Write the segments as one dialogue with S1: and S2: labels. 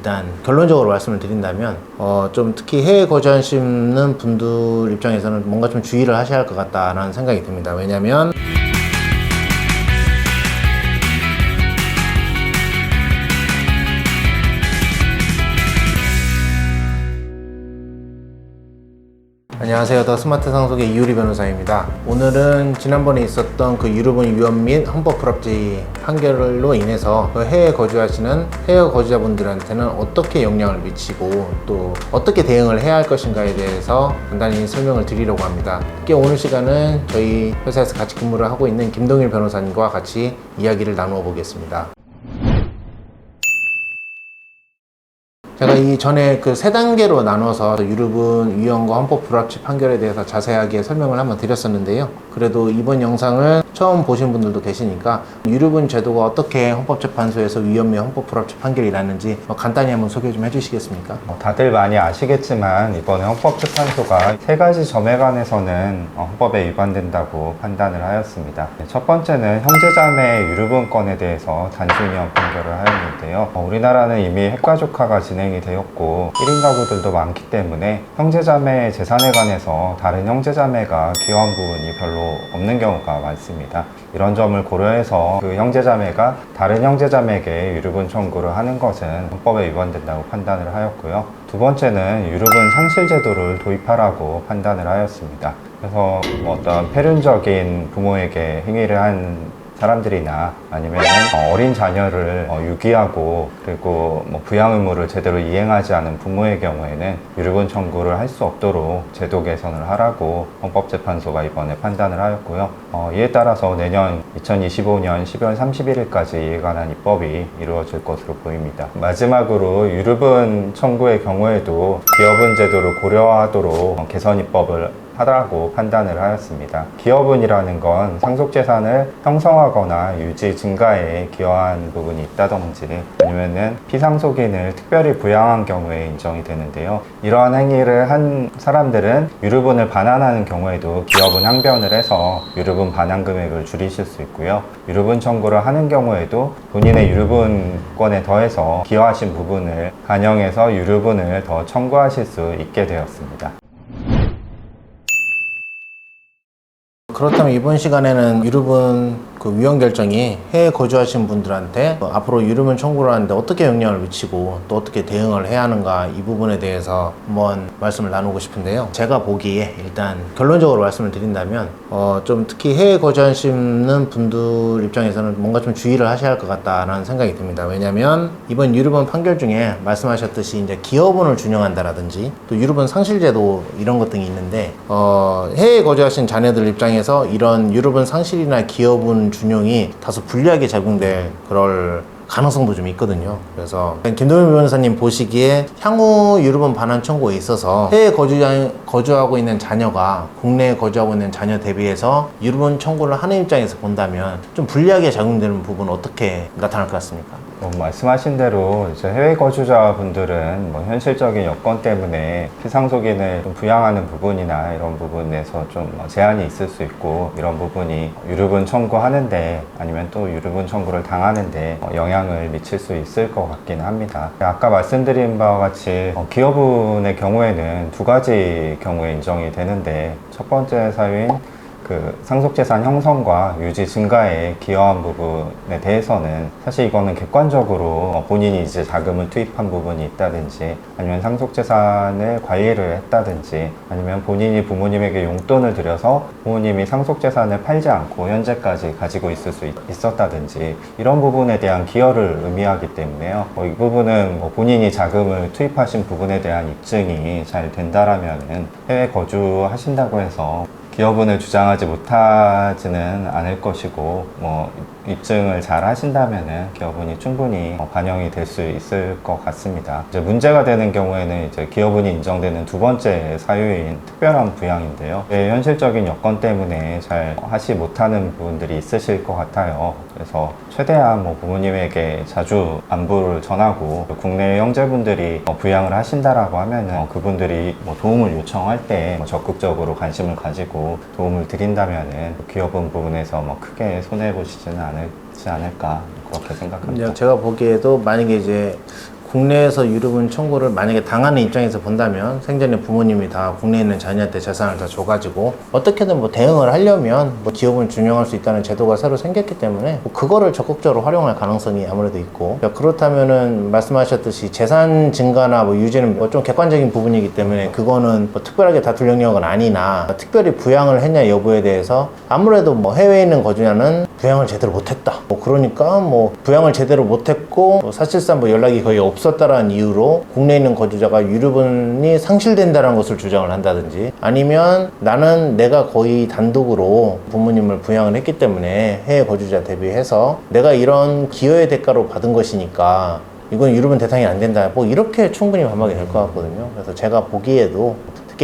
S1: 일단 결론적으로 말씀을 드린다면 어, 좀 특히 해외 거주하시는 분들 입장에서는 뭔가 좀 주의를 하셔야 할 것 같다라는 생각이 듭니다. 왜냐하면 안녕하세요. 더 스마트 상속의 이유리 변호사입니다. 오늘은 지난번에 있었던 그 유럽은 위헌 및 헌법 불합치 판결로 인해서 그 해외 거주하시는 해외 거주자분들한테는 어떻게 영향을 미치고 또 어떻게 대응을 해야 할 것인가에 대해서 간단히 설명을 드리려고 합니다. 특히 오늘 시간은 저희 회사에서 같이 근무를 하고 있는 김동일 변호사님과 같이 이야기를 나누어 보겠습니다. 제가 이 전에 그 세 단계로 나눠서 유럽은 위헌과 헌법 불합치 판결에 대해서 자세하게 설명을 한번 드렸었는데요. 그래도 이번 영상을 처음 보신 분들도 계시니까 유럽은 제도가 어떻게 헌법재판소에서 위헌 및 헌법 불합치 판결이 났는지 뭐 간단히 한번 소개 좀 해주시겠습니까?
S2: 어, 다들 많이 아시겠지만 이번에 헌법재판소가 세 가지 점에 관해서는 어, 헌법에 위반된다고 판단을 하였습니다. 네, 첫 번째는 형제자매 유류분권에 대해서 단순 위헌 판결을 하였는데요. 어, 우리나라는 이미 핵가족화가 진행이 되었고 1인 가구들도 많기 때문에 형제자매 재산에 관해서 다른 형제자매가 기여한 부분이 별로 없는 경우가 많습니다. 이런 점을 고려해서 그 형제자매가 다른 형제자매에게 유류분 청구를 하는 것은 헌법에 위반된다고 판단을 하였고요. 두 번째는 유류분 상실 제도를 도입하라고 판단을 하였습니다. 그래서 뭐 어떤 폐륜적인 부모에게 행위를 한 사람들이나 아니면 어린 자녀를 어, 유기하고 그리고 뭐 부양 의무를 제대로 이행하지 않은 부모의 경우에는 유류분 청구를 할 수 없도록 제도 개선을 하라고 헌법재판소가 이번에 판단을 하였고요. 어, 이에 따라서 내년 2025년 12월 31일까지 이에 관한 입법이 이루어질 것으로 보입니다. 마지막으로 유류분 청구의 경우에도 기업은 제도를 고려하도록 어, 개선 입법을 하라고 판단을 하였습니다. 기업은이라는 건 상속재산을 형성하거나 유지 증가에 기여한 부분이 있다든지 아니면은 피상속인을 특별히 부양한 경우에 인정이 되는데요. 이러한 행위를 한 사람들은 유류분을 반환하는 경우에도 기업은 항변을 해서 유류분 반환 금액을 줄이실 수 있고요. 유류분 청구를 하는 경우에도 본인의 유류분권에 더해서 기여하신 부분을 반영해서 유류분을 더 청구하실 수 있게 되었습니다.
S1: 그렇다면 이번 시간에는 유럽은 그 위헌 결정이 해외 거주하신 분들한테 어, 앞으로 유류분 청구를 하는데 어떻게 영향을 미치고 또 어떻게 대응을 해야 하는가 이 부분에 대해서 한번 말씀을 나누고 싶은데요. 제가 보기에 일단 결론적으로 말씀을 드린다면 어, 좀 특히 해외 거주하시는 분들 입장에서는 뭔가 좀 주의를 하셔야 할 것 같다라는 생각이 듭니다. 왜냐하면 이번 유류분 판결 중에 말씀하셨듯이 이제 기업원을 준용한다라든지 또 유류분 상실제도 이런 것 등이 있는데 어, 해외 거주하신 자녀들 입장에서 이런 유류분 상실이나 기업원 준용이 다소 불리하게 작용될 그럴 가능성도 좀 있거든요. 그래서 김동현 변호사님 보시기에 향후 유럽은 반환 청구에 있어서 해외 거주 거주 하고 있는 자녀가 국내에 거주하고 있는 자녀 대비해서 유럽은 청구를 하는 입장에서 본다면 좀 불리하게 작용되는 부분은 어떻게 나타날 것 같습니까?
S2: 뭐 말씀하신 대로 이제 해외 거주자분들은 뭐 현실적인 여건 때문에 피상속인을 좀 부양하는 부분이나 이런 부분에서 좀뭐 제한이 있을 수 있고 이런 부분이 유류분 청구하는데 아니면 또 유류분 청구를 당하는데 어, 영향을 미칠 수 있을 것 같긴 합니다. 아까 말씀드린 바와 같이 어, 기업분의 경우에는 두 가지 경우에 인정이 되는데 첫 번째 사유인 그 상속재산 형성과 유지 증가에 기여한 부분에 대해서는 사실 이거는 객관적으로 어, 본인이 이제 자금을 투입한 부분이 있다든지 아니면 상속재산을 관리를 했다든지 아니면 본인이 부모님에게 용돈을 들여서 부모님이 상속재산을 팔지 않고 현재까지 가지고 있을 수 있, 었다든지 이런 부분에 대한 기여를 의미하기 때문에요. 어, 이 부분은 뭐 본인이 자금을 투입하신 부분에 대한 입증이 잘 된다라면은 해외 거주하신다고 해서 기여분을 주장하지 못하지는 않을 것이고 뭐 입증을 잘 하신다면은 기여분이 충분히 어, 반영이 될 수 있을 것 같습니다. 이제 문제가 되는 경우에는 이제 기여분이 인정되는 두 번째 사유인 특별한 부양인데요. 네, 현실적인 여건 때문에 잘 하지 못하는 부분들이 있으실 것 같아요. 그래서 최대한 뭐 부모님에게 자주 안부를 전하고 국내 형제분들이 어, 부양을 하신다라고 하면은 어, 그분들이 뭐 도움을 요청할 때 뭐 적극적으로 관심을 가지고 도움을 드린다면은 기여분 부분에서 뭐 크게 손해 보시지는 않을 지 않을까 그렇게 생각합니다.
S1: 제가 보기에도 만약에 이제 국내에서 유류분 청구를 만약에 당하는 입장에서 본다면 생전에 부모님이 다 국내에 있는 자녀한테 재산을 다 줘가지고 어떻게든 뭐 대응을 하려면 뭐 기업은 준용할 수 있다는 제도가 새로 생겼기 때문에 뭐 그거를 적극적으로 활용할 가능성이 아무래도 있고 그러니까 그렇다면은 말씀하셨듯이 재산 증가나 뭐 유지는 뭐 좀 객관적인 부분이기 때문에 그거는 뭐 특별하게 다툴 영역은 아니나 특별히 부양을 했냐 여부에 대해서 아무래도 뭐 해외에 있는 거주자는 부양을 제대로 못했다. 뭐 그러니까 뭐 부양을 제대로 못했고 뭐 사실상 뭐 연락이 거의 없었다라는 이유로 국내에 있는 거주자가 유류분이 상실된다는 것을 주장을 한다든지 아니면 나는 내가 거의 단독으로 부모님을 부양을 했기 때문에 해외 거주자 대비해서 내가 이런 기여의 대가로 받은 것이니까 이건 유류분 대상이 안 된다. 뭐 이렇게 충분히 반박이 될 것 같거든요. 그래서 제가 보기에도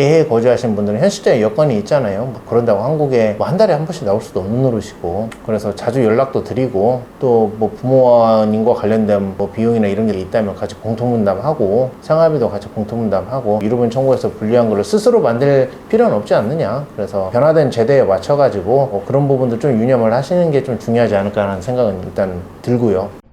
S1: 해외 거주하신 분들은 현실적인 여건이 있잖아요. 뭐 그런다고 한국에 뭐 한 달에 한 번씩 나올 수도 없는 노릇이고 그래서 자주 연락도 드리고 또 뭐 부모님과 관련된 뭐 비용이나 이런 게 있다면 같이 공통 분담하고 생활비도 같이 공통 분담하고 유류분 청구해서 불리한 거를 스스로 만들 필요는 없지 않느냐. 그래서 변화된 제도에 맞춰가지고 뭐 그런 부분도 좀 유념을 하시는 게 좀 중요하지 않을까라는 생각은 일단 들고요.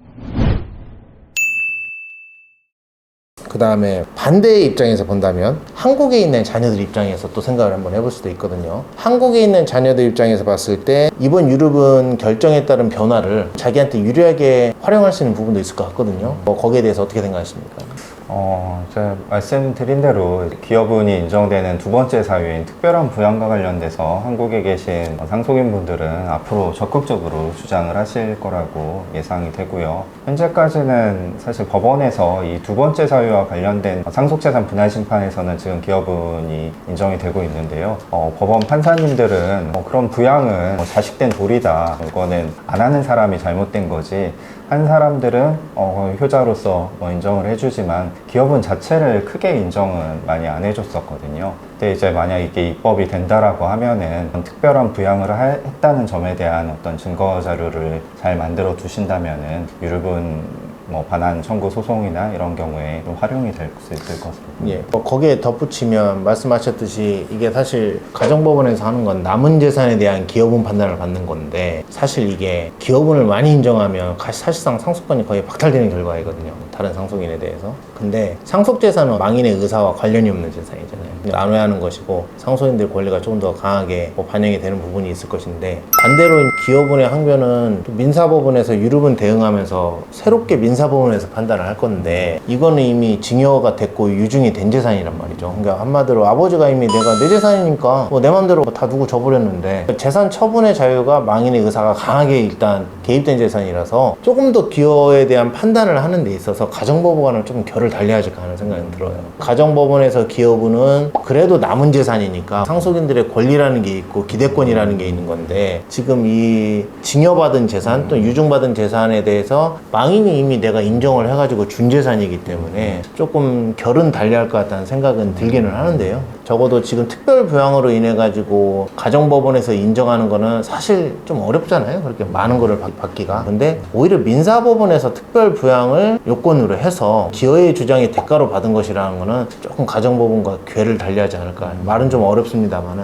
S1: 그 다음에 반대의 입장에서 본다면 한국에 있는 자녀들 입장에서 또 생각을 한번 해볼 수도 있거든요. 한국에 있는 자녀들 입장에서 봤을 때 이번 유럽은 결정에 따른 변화를 자기한테 유리하게 활용할 수 있는 부분도 있을 것 같거든요. 뭐 거기에 대해서 어떻게 생각하십니까?
S2: 어, 제가 말씀드린 대로 기여분이 인정되는 두 번째 사유인 특별한 부양과 관련돼서 한국에 계신 상속인 분들은 앞으로 적극적으로 주장을 하실 거라고 예상이 되고요. 현재까지는 사실 법원에서 이 두 번째 사유와 관련된 상속재산 분할 심판에서는 지금 기여분이 인정이 되고 있는데요. 어, 법원 판사님들은 어, 그런 부양은 뭐 자식된 도리다. 이거는 안 하는 사람이 잘못된 거지. 한 사람들은 어, 효자로서 뭐 인정을 해주지만 기업은 자체를 크게 인정은 많이 안 해줬었거든요. 근데 이제 만약 이게 입법이 된다라고 하면은 특별한 부양을 하- 했다는 점에 대한 어떤 증거 자료를 잘 만들어 두신다면은 유류분 뭐 반환 청구 소송이나 이런 경우에 좀 활용이 될 수 있을 것 같습니다.
S1: 예. 뭐 거기에 덧붙이면 말씀하셨듯이 이게 사실 가정법원에서 하는 건 남은 재산에 대한 기여분 판단을 받는 건데 사실 이게 기여분을 많이 인정하면 가- 사실상 상속권이 거의 박탈되는 결과이거든요. 다른 상속인에 대해서. 근데 상속 재산은 망인의 의사와 관련이 없는 재산이잖아요. 나눠야 하는 것이고 상속인들 권리가 조금 더 강하게 뭐 반영이 되는 부분이 있을 것인데 반대로 기여분의 항변은 또 민사법원에서 유류분 대응하면서 새롭게 민사 법원에서 판단을 할 건데 이거는 이미 증여가 됐고 유증이 된 재산이란 말이죠. 그러니까 한마디로 아버지가 이미 내가 내 재산이니까 뭐 내 맘대로 다 누구 줘버렸는데 재산 처분의 자유가 망인의 의사가 강하게 일단 개입된 재산이라서 조금 더 기여에 대한 판단을 하는 데 있어서 가정법원은 좀 결을 달리 하지 않은 생각이 들어요. 가정법원에서 기여분은 그래도 남은 재산이니까 상속인들의 권리라는 게 있고 기대권이라는 게 있는 건데 지금 이 증여받은 재산 또 유증받은 재산에 대해서 망인이 이미 내가 인정을 해가지고 준 재산이기 때문에 조금 결은 달리할 것 같다는 생각은 들기는 하는데요. 적어도 지금 특별 부양으로 인해 가지고 가정법원에서 인정하는 거는 사실 좀 어렵잖아요. 그렇게 많은 거를 받- 받기가. 근데 오히려 민사법원에서 특별 부양을 요건으로 해서 기여의 주장이 대가로 받은 것이라는 거는 조금 가정법원과 궤를 달리하지 않을까. 말은 좀 어렵습니다만은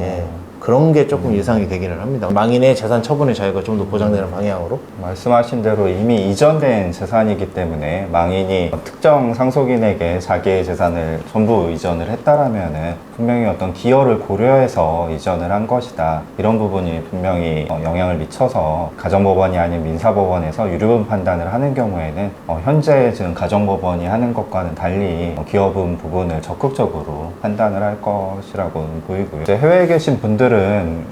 S1: 예. 그런 게 조금 예상이 되기는 합니다. 망인의 재산 처분의 자유가 좀 더 보장되는 방향으로.
S2: 말씀하신 대로 이미 이전된 재산이기 때문에 망인이 특정 상속인에게 자기의 재산을 전부 이전을 했다라면은 분명히 어떤 기여를 고려해서 이전을 한 것이다. 이런 부분이 분명히 어, 영향을 미쳐서 가정법원이 아닌 민사법원에서 유류분 판단을 하는 경우에는 어, 현재 지금 가정법원이 하는 것과는 달리 어, 기여분 부분을 적극적으로 판단을 할 것이라고 보이고요. 이제 해외에 계신 분들은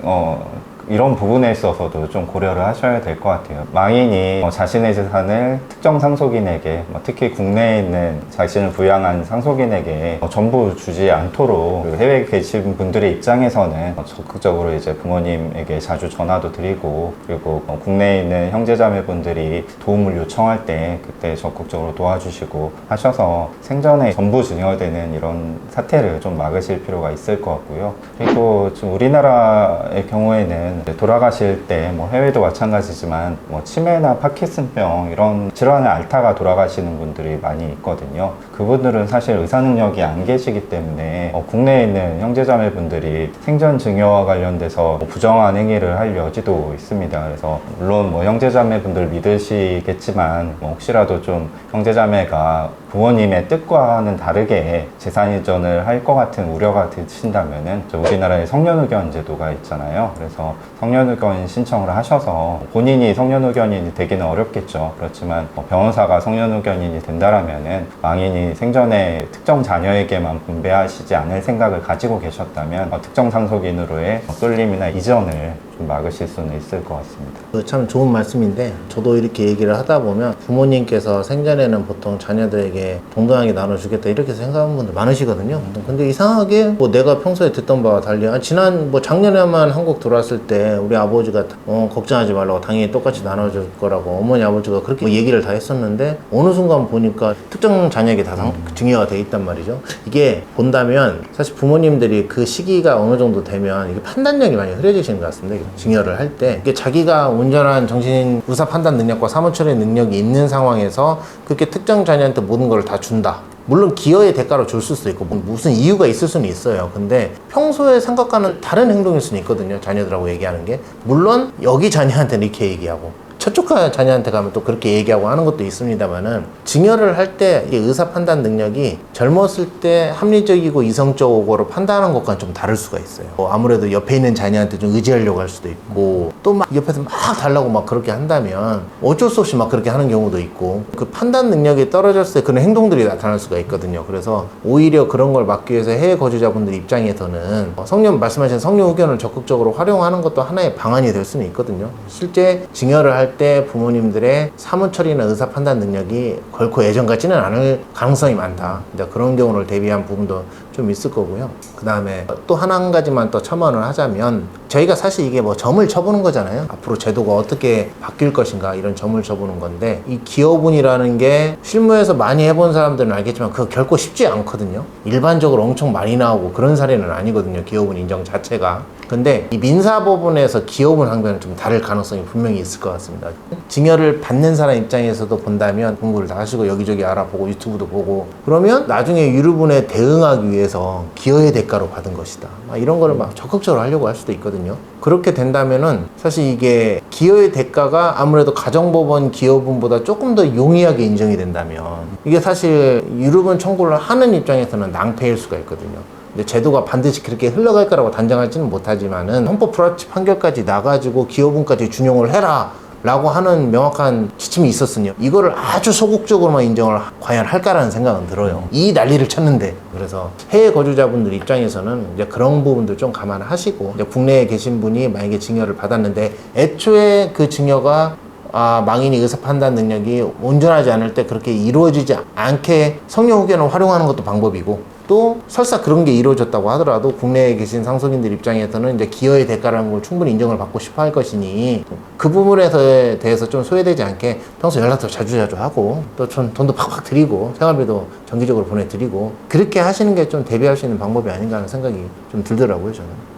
S2: 어, 이런 부분에 있어서도 좀 고려를 하셔야 될 것 같아요. 망인이 어, 자신의 재산을 특정 상속인에게, 뭐 특히 국내에 있는 자신을 부양한 상속인에게 어, 전부 주지 않도록 그리고 해외에 계신 분들의 입장에서는 어, 적극적으로 이제 부모님에게 자주 전화도 드리고 그리고 어, 국내에 있는 형제자매분들이 도움을 요청할 때 그때 적극적으로 도와주시고 하셔서 생전에 전부 증여되는 이런 사태를 좀 막으실 필요가 있을 것 같고요. 그리고 지금 우리나라의 경우에는 돌아가실 때 뭐 해외도 마찬가지지만 뭐 치매나 파킨슨병 이런 질환을 앓다가 돌아가시는 분들이 많이 있거든요. 그분들은 사실 의사 능력이 안 계시기 때문에 어, 국내에 있는 형제자매 분들이 생전 증여와 관련돼서 뭐 부정한 행위를 할 여지도 있습니다. 그래서 물론 뭐 형제자매 분들 믿으시겠지만 뭐 혹시라도 좀 형제자매가 부모님의 뜻과는 다르게 재산 이전을 할 것 같은 우려가 드신다면은 저 우리나라에 성년의견 제도가 있잖아요. 그래서 성년의견 신청을 하셔서 본인이 성년의견인이 되기는 어렵겠죠. 그렇지만 뭐 변호사가 성년의견인이 된다라면은 망인이 생전에 특정 자녀에게만 분배하시지 않을 생각을 가지고 계셨다면 어, 특정 상속인으로의 쏠림이나 이전을 좀 막으실 수는 있을 것 같습니다.
S1: 그참 좋은 말씀인데 저도 이렇게 얘기를 하다 보면 부모님께서 생전에는 보통 자녀들에게 동등하게 나눠주겠다 이렇게 생각하는 분들 많으시거든요. 근데 이상하게 뭐 내가 평소에 듣던 바와 달리 아, 지난 뭐 작년에만 한국 들어왔을 때 우리 아버지가 어, 걱정하지 말라고 당연히 똑같이 나눠줄 거라고 어머니 아버지가 그렇게 뭐 얘기를 다 했었는데 어느 순간 보니까 특정 자녀에게 다 상- 증여가 돼 있단 말이죠. 이게 본다면 사실 부모님들이 그 시기가 어느 정도 되면 이게 판단력이 많이 흐려지시는 것 같습니다. 증여를 할 때 이게 자기가 온전한 정신 의사 판단 능력과 사무처리 능력이 있는 상황에서 그렇게 특정 자녀한테 모든 걸 다 준다. 물론 기여의 대가로 줄 수도 있고 뭐 무슨 이유가 있을 수는 있어요. 근데 평소에 생각과는 다른 행동일 수는 있거든요. 자녀들하고 얘기하는 게 물론 여기 자녀한테는 이렇게 얘기하고 저쪽 자녀한테 가면 또 그렇게 얘기하고 하는 것도 있습니다만은 증여를 할 때 의사 판단 능력이 젊었을 때 합리적이고 이성적으로 판단하는 것과는 좀 다를 수가 있어요. 뭐 아무래도 옆에 있는 자녀한테 좀 의지하려고 할 수도 있고 또 막 옆에서 막 달라고 막 그렇게 한다면 어쩔 수 없이 막 그렇게 하는 경우도 있고 그 판단 능력이 떨어졌을 때 그런 행동들이 나타날 수가 있거든요. 그래서 오히려 그런 걸 막기 위해서 해외 거주자분들 입장에서는 어, 성년 말씀하신 성년 의견을 적극적으로 활용하는 것도 하나의 방안이 될 수는 있거든요. 실제 증여를 할때 부모님들의 사무 처리나 의사 판단 능력이 결코 예전 같지는 않을 가능성이 많다. 이제 그런 경우를 대비한 부분도 좀 있을 거고요. 그 다음에 또 한 가지만 또 첨언을 하자면 저희가 사실 이게 뭐 점을 쳐보는 거잖아요. 앞으로 제도가 어떻게 바뀔 것인가 이런 점을 쳐보는 건데 이 기여분이라는 게 실무에서 많이 해본 사람들은 알겠지만 그거 결코 쉽지 않거든요. 일반적으로 엄청 많이 나오고 그런 사례는 아니거든요. 기여분 인정 자체가. 근데 이 민사법원에서 기여분 항변은 좀 다를 가능성이 분명히 있을 것 같습니다. 증여를 받는 사람 입장에서도 본다면 공부를 다 하시고 여기저기 알아보고 유튜브도 보고 그러면 나중에 유류분에 대응하기 위해서 기여의 대가로 받은 것이다. 막 이런 거를 막 적극적으로 하려고 할 수도 있거든요. 그렇게 된다면은 사실 이게 기여의 대가가 아무래도 가정법원 기여분보다 조금 더 용이하게 인정이 된다면 이게 사실 유류분 청구를 하는 입장에서는 낭패일 수가 있거든요. 근데 제도가 반드시 그렇게 흘러갈 거라고 단정하지는 못하지만은 헌법 불합치 판결까지 나가지고 기여분까지 준용을 해라. 라고 하는 명확한 지침이 있었으니 이거를 아주 소극적으로만 인정을 과연 할까라는 생각은 들어요. 이 난리를 쳤는데 그래서 해외 거주자분들 입장에서는 이제 그런 부분들 좀 감안하시고 국내에 계신 분이 만약에 증여를 받았는데 애초에 그 증여가 아, 망인이 의사 판단 능력이 온전하지 않을 때 그렇게 이루어지지 않게 성령 의견을 활용하는 것도 방법이고 또 설사 그런 게 이루어졌다고 하더라도 국내에 계신 상속인들 입장에서는 이제 기여의 대가라는 걸 충분히 인정을 받고 싶어 할 것이니 그 부분에 대해서 좀 소외되지 않게 평소 연락도 자주자주 하고 또 좀 돈도 팍팍 드리고 생활비도 정기적으로 보내드리고 그렇게 하시는 게 좀 대비할 수 있는 방법이 아닌가 하는 생각이 좀 들더라고요 저는.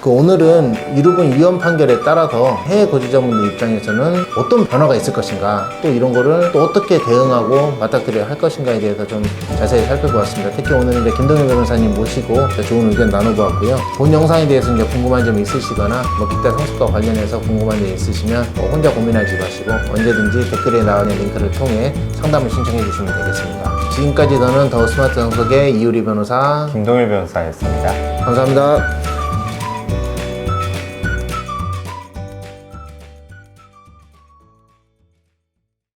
S1: 그 오늘은 유류분 위헌 판결에 따라서 해외 거주자분들 입장에서는 어떤 변화가 있을 것인가 또 이런 거를 또 어떻게 대응하고 맞닥뜨려야 할 것인가에 대해서 좀 자세히 살펴보았습니다. 특히 오늘 이제 김동현 변호사님 모시고 좋은 의견 나눠보았고요. 본 영상에 대해서 이제 궁금한 점이 있으시거나 뭐 기타 상습과 관련해서 궁금한 점 있으시면 뭐 혼자 고민하지 마시고 언제든지 댓글에 나오는 링크를 통해 상담을 신청해 주시면 되겠습니다. 지금까지 저는 더 스마트 상속의 이유리 변호사
S2: 김동일 변호사였습니다.
S1: 감사합니다.